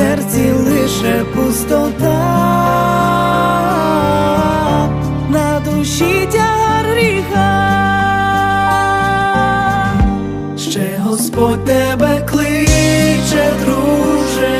серці лише пустота, на душі тягар гріха. Ще Господь тебе кличе, друже,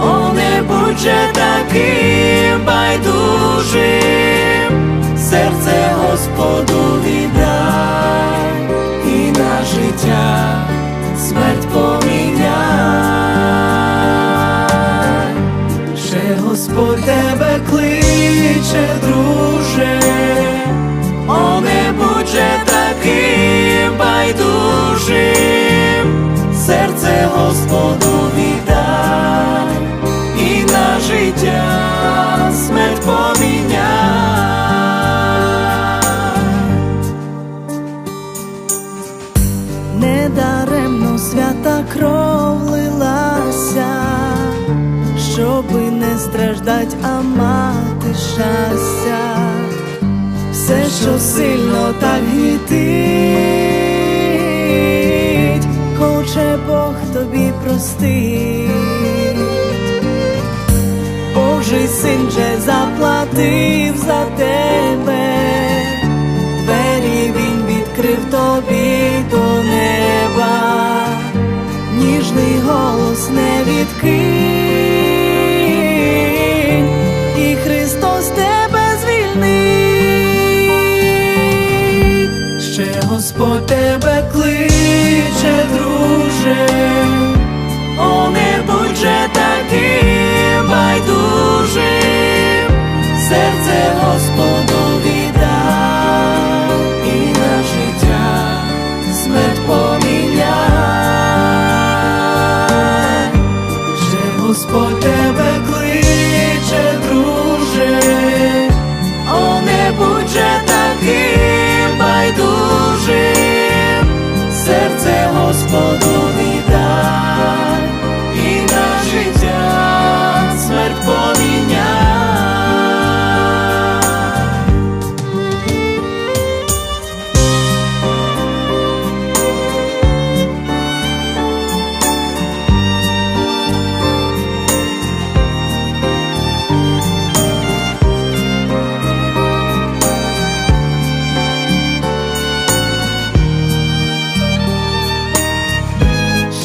о, не будь же таким байдужим, Свята кров лилася, щоби не страждать, а мати щастя, все, що сильно так гітить, хоче Бог тобі простить. Божий син же заплатив Господь тебе кличе,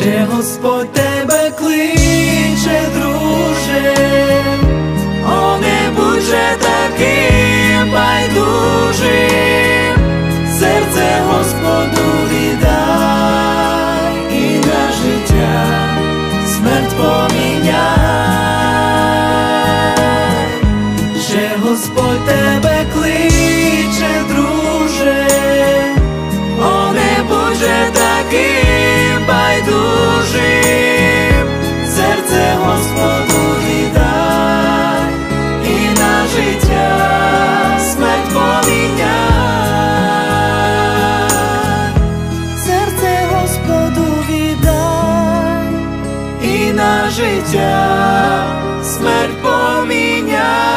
Ще Господь тебе кличе, друже, життя смерть поміняй.